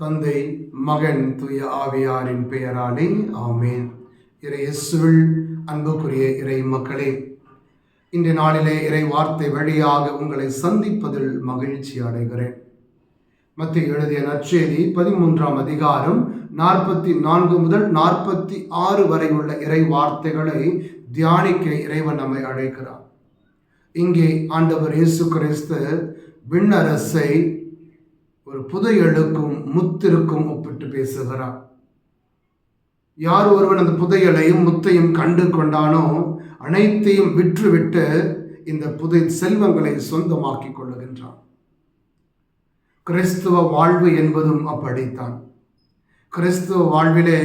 தந்தை மகன் தூய ஆவியாரின் பெயராலே ஆமேன். இறை இயேசுவில் அன்புக்குரிய இறை மக்களே இன்றைய நாளிலே இறை வார்த்தை வழியாக உங்களை சந்திப்பதில் மகிழ்ச்சி அடைகிறேன். மத்திய எழுதிய நற்செய்தி பதிமூன்றாம் அதிகாரம் நாற்பத்தி நான்கு முதல் நாற்பத்தி ஆறு வரை உள்ள இறை வார்த்தைகளை தியானிக்க இறைவன் நம்மை அழைக்கிறார். இங்கே ஆண்டவர் இயேசு கிறிஸ்து விண்ணரசை ஒரு புதையலுக்கும் முத்திற்கும் ஒப்பிட்டு பேசுகிறார். யார் ஒருவன் அந்த புதையலையும் முத்தையும் கண்டு கொண்டானோ அனைத்தையும் விற்றுவிட்டு இந்த புதை செல்வங்களை சொந்தமாக்கிக் கொள்ளுகின்றான். கிறிஸ்துவ வாழ்வு என்பதும் அப்படித்தான். கிறிஸ்துவ வாழ்விலே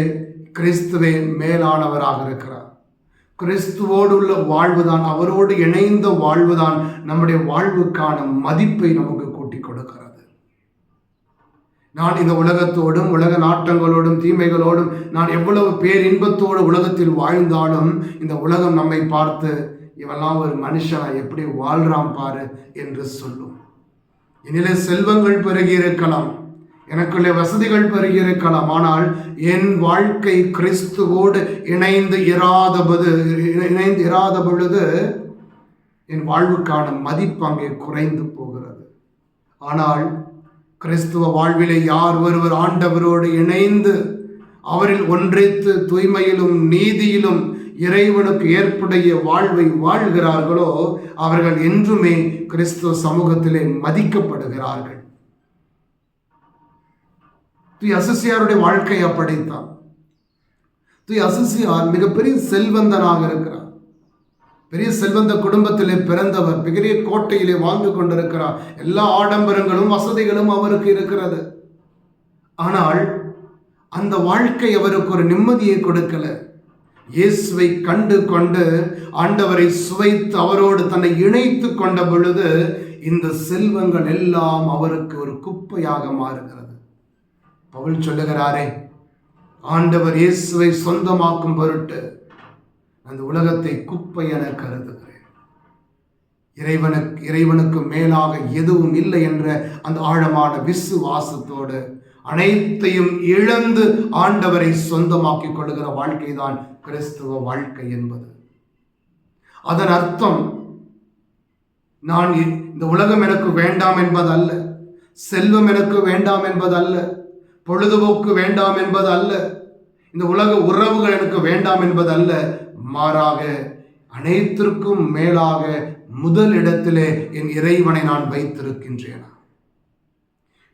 கிறிஸ்துவே மேலானவராக இருக்கிறார். கிறிஸ்துவோடு உள்ள வாழ்வுதான் அவரோடு இணைந்த வாழ்வுதான் நம்முடைய வாழ்வுக்கான மதிப்பை நமக்கு கூட்டி கொடுக்கிறது. நான் இந்த உலகத்தோடும் உலக நாட்டங்களோடும் தீமைகளோடும் நான் எவ்வளவு பேரின்பத்தோடு உலகத்தில் வாழ்ந்தாலும் இந்த உலகம் நம்மை பார்த்து இவெல்லாம் ஒரு மனுஷனா எப்படி வாழ்றான் பாரு என்று சொல்லும். என்னிலே செல்வங்கள் பெருகி இருக்கலாம். எனக்குள்ளே வசதிகள் பெருகி இருக்கலாம். ஆனால் என் வாழ்க்கை கிறிஸ்துவோடு இணைந்து இராதபது இணைந்து இராத பொழுது என் வாழ்வுக்கான மதிப்பு அங்கே குறைந்து போகிறது. ஆனால் கிறிஸ்துவ வாழ்விலே யார் ஒருவர் ஆண்டவரோடு இணைந்து அவரில் ஒன்றித்து தூய்மையிலும் நீதியிலும் இறைவனுக்கு ஏற்புடைய வாழ்வை வாழ்கிறார்களோ அவர்கள் என்றுமே கிறிஸ்துவ சமூகத்திலே மதிக்கப்படுகிறார்கள். தூய் அசசியாருடைய வாழ்க்கை அப்படித்தான். தூய் அசசியார் மிகப்பெரிய செல்வந்தனாக இருக்கிறார். பெரிய செல்வந்த குடும்பத்திலே பிறந்தவர் பெரிய கோட்டையிலே வாழ்ந்து கொண்டிருக்கிறார். எல்லா ஆடம்பரங்களும் வசதிகளும் அவருக்கு இருக்கிறது. ஆனால் அந்த வாழ்க்கை அவருக்கு ஒரு நிம்மதியை கொடுக்கல. இயேசுவை கண்டு கொண்டு ஆண்டவரை சுவைத்து அவரோடு தன்னை இணைத்து கொண்ட பொழுது இந்த செல்வங்கள் எல்லாம் அவருக்கு ஒரு குப்பையாக மாறுகிறது. பவுல் சொல்லுகிறாரே ஆண்டவர் இயேசுவை சொந்தமாக்கும் பொருட்டு அந்த உலகத்தை குப்பை என கருதுகிறேன். இறைவனுக்கு இறைவனுக்கு மேலாக எதுவும் இல்லை என்ற அந்த ஆழமான விசுவாசத்தோடு அனைத்தையும் இழந்து ஆண்டவரை சொந்தமாக்கிக் வாழ்க்கை வாழ்க்கைதான் கிறிஸ்துவ வாழ்க்கை என்பது. அதன் அர்த்தம் நான் இ- இந்த உலகம் எனக்கு வேண்டாம் என்பதல்ல செல்வம் எனக்கு வேண்டாம் என்பதல்ல பொழுதுபோக்கு வேண்டாம் என்பது அல்ல இந்த உலக உறவுகள் எனக்கு வேண்டாம் என்பது அல்ல மாறாக அனைத்திற்கும் மேலாக முதல் இடத்திலே என் இறைவனை நான் வைத்திருக்கின்றேன்?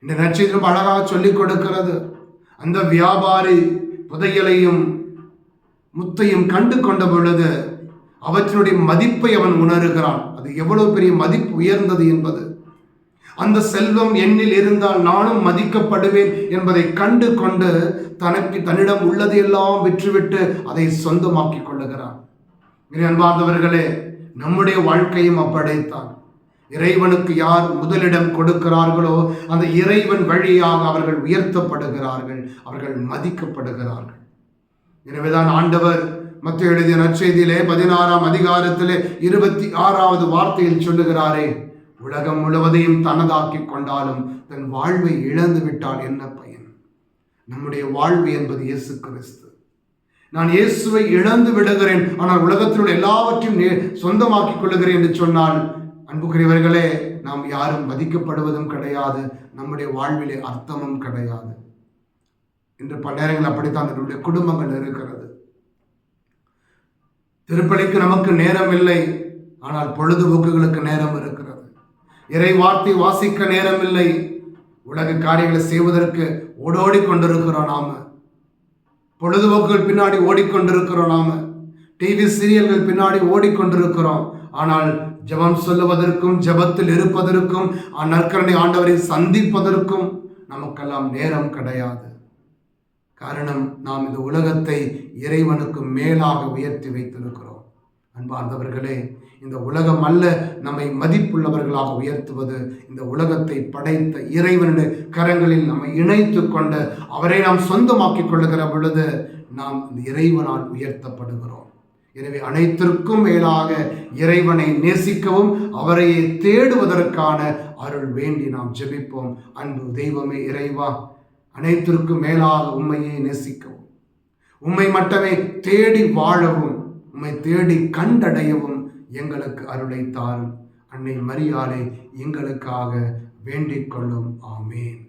இந்த நட்சத்திரம் அழகாக சொல்லிக் கொடுக்கிறது. அந்த வியாபாரி புதையலையும் முத்தையும் கண்டு கொண்ட பொழுது அவற்றினுடைய மதிப்பை அவன் உணர்கிறான். அது எவ்வளவு பெரிய மதிப்பு உயர்ந்தது என்பது. அந்த செல்வம் என்னில் இருந்தால் நானும் மதிக்கப்படுவேன் என்பதை கண்டு கொண்டு தனக்கு தன்னிடம் உள்ளதையெல்லாம் விற்றுவிட்டு அதை சொந்தமாக்கிக் கொள்ளுகிறான். அன்பார்ந்தவர்களே நம்முடைய வாழ்க்கையும் அப்படித்தான். இறைவனுக்கு யார் முதலிடம் கொடுக்கிறார்களோ அந்த இறைவன் வழியாக அவர்கள் உயர்த்தப்படுகிறார்கள் அவர்கள் மதிக்கப்படுகிறார்கள். எனவேதான் ஆண்டவர் மத்திய எழுதிய நற்செய்தியிலே பதினாறாம் அதிகாரத்திலே இருபத்தி ஆறாவது வார்த்தையில் சொல்லுகிறாரே உலகம் முழுவதையும் தனதாக்கிக் கொண்டாலும் தன் வாழ்வை இழந்து விட்டால் என்ன பயன்? நம்முடைய வாழ்வு என்பது இயேசு கிறிஸ்து. நான் இயேசுவை இழந்து விடுகிறேன் ஆனால் உலகத்தினுடைய எல்லாவற்றையும் சொந்தமாக்கிக் கொள்ளுகிறேன் என்று சொன்னால் அன்புக்குரியவர்களே நாம் யாரும் மதிக்கப்படுவதும் கிடையாது நம்முடைய வாழ்விலே அர்த்தமும் கிடையாது. இன்று பல நேரங்கள் அப்படித்தான் நம்முடைய குடும்பங்கள் இருக்கிறது. திருப்பலிக்கு நமக்கு நேரம் இல்லை ஆனால் பொழுதுபோக்குகளுக்கு நேரம் இருக்கிறது. இறை வார்த்தை வாசிக்க நேரம் இல்லை உலக காரியங்களை செய்வதற்கு ஓடோடி கொண்டிருக்கிறோம் நாம. பொழுதுபோக்குகள் பின்னாடி ஓடிக்கொண்டிருக்கிறோம் நாம. டிவி சீரியல்கள் பின்னாடி ஓடிக்கொண்டிருக்கிறோம். ஆனால் ஜெபம் சொல்லுவதற்கும் ஜெபத்தில் இருப்பதற்கும் நற்கரணை ஆண்டவரை சந்திப்பதற்கும் நமக்கெல்லாம் நேரம் கிடையாது. காரணம் நாம் இந்த உலகத்தை இறைவனுக்கு மேலாக உயர்த்தி வைத்திருக்கிறோம். அன்பார்ந்தவர்களே இந்த உலகம் அல்ல நம்மை மதிப்புள்ளவர்களாக உயர்த்துவது. இந்த உலகத்தை படைத்த இறைவனுடைய கரங்களில் நம்மை இணைத்து கொண்டு அவரை நாம் சொந்தமாக்கிக் கொள்ளுகிற பொழுது நாம் இந்த இறைவனால் உயர்த்தப்படுகிறோம். எனவே அனைத்திற்கும் மேலாக இறைவனை நேசிக்கவும் அவரையே தேடுவதற்கான அருள் வேண்டி நாம் ஜெபிப்போம். அன்பு தெய்வமே இறைவா அனைத்திற்கும் மேலாக உண்மையை நேசிக்கவும். உண்மை மட்டுமே தேடி வாழவும் உண்மை தேடி கண்டடையவும் எங்களுக்கு அருளை தாரும். அன்னை மரியாதை எங்களுக்காக வேண்டிக் கொள்ளும். ஆமேன்.